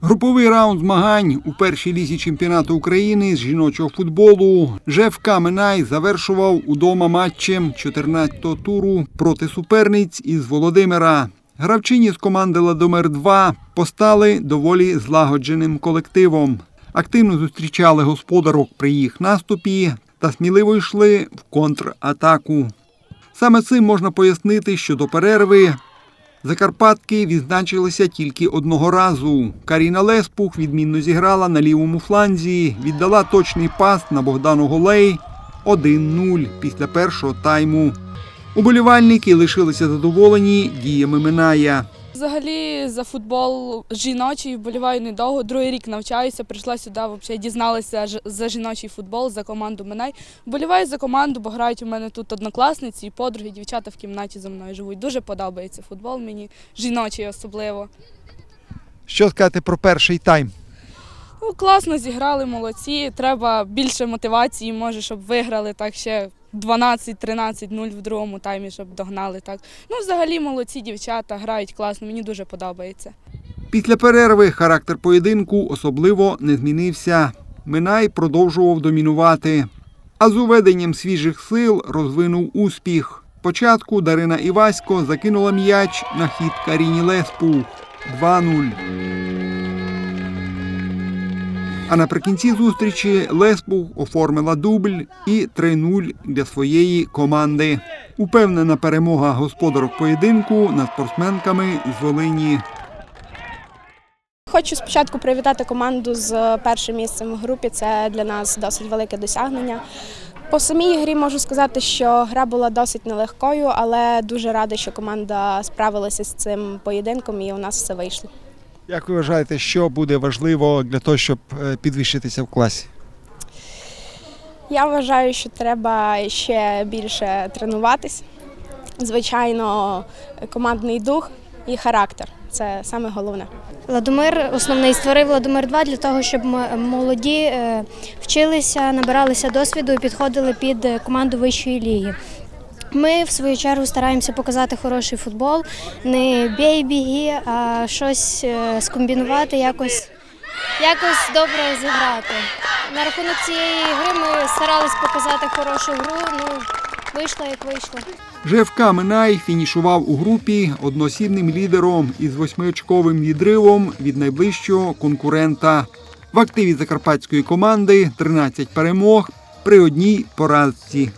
Груповий раунд змагань у першій лізі чемпіонату України з жіночого футболу ЖФК Минай завершував удома матчем 14-го туру проти суперниць із Володимира. Гравчині з команди Ладомир 2 постали доволі злагодженим колективом. Активно зустрічали господарок при їх наступі та сміливо йшли в контратаку. Саме цим можна пояснити, що до перерви Закарпатки відзначилися тільки одного разу. Каріна Леспух відмінно зіграла на лівому фланзі, віддала точний пас на Богдану Голей 1-0 після першого тайму. Уболівальники лишилися задоволені діями Миная. Взагалі за футбол жіночий вболіваю недовго. Другий рік навчаюся. Прийшла сюди, взагалі дізналася за жіночий футбол, за команду Минай. Вболіваю за команду, бо грають у мене тут однокласниці і подруги, дівчата в кімнаті за мною живуть. Дуже подобається футбол мені, жіночий особливо. Що сказати про перший тайм? Класно зіграли, молодці. Треба більше мотивації, може, щоб виграли так ще 12-13-0 в другому таймі, щоб догнали так. Ну, взагалі молодці дівчата, грають класно, мені дуже подобається. Після перерви характер поєдинку особливо не змінився. Минай продовжував домінувати. А з уведенням свіжих сил розвинув успіх. Спочатку Дарина Івасько закинула м'яч на хід Каріні Леспу 2-0. А наприкінці зустрічі Леспух оформила дубль і 3-0 для своєї команди. Упевнена перемога господарок поєдинку над спортсменками з Волині. Хочу спочатку привітати команду з першим місцем в групі. Це для нас досить велике досягнення. По самій грі можу сказати, що гра була досить нелегкою, але дуже рада, що команда справилася з цим поєдинком і у нас все вийшло. Як ви вважаєте, що буде важливо для того, щоб е, підвищитися в класі? Я вважаю, що треба ще більше тренуватись. Звичайно, командний дух і характер це саме головне. Владимир основний створив Владимир 2 для того, щоб молоді е, вчилися, набиралися досвіду і підходили під команду вищої ліги. Ми в свою чергу стараємося показати хороший футбол, не бій біги, а щось е, скомбінувати, якось, якось добре зіграти. На рахунок цієї гри ми старались показати хорошу гру. Ну вийшло як вийшло. ЖФК Минай фінішував у групі односібним лідером із восьмиочковим відривом від найближчого конкурента. В активі закарпатської команди 13 перемог при одній поразці.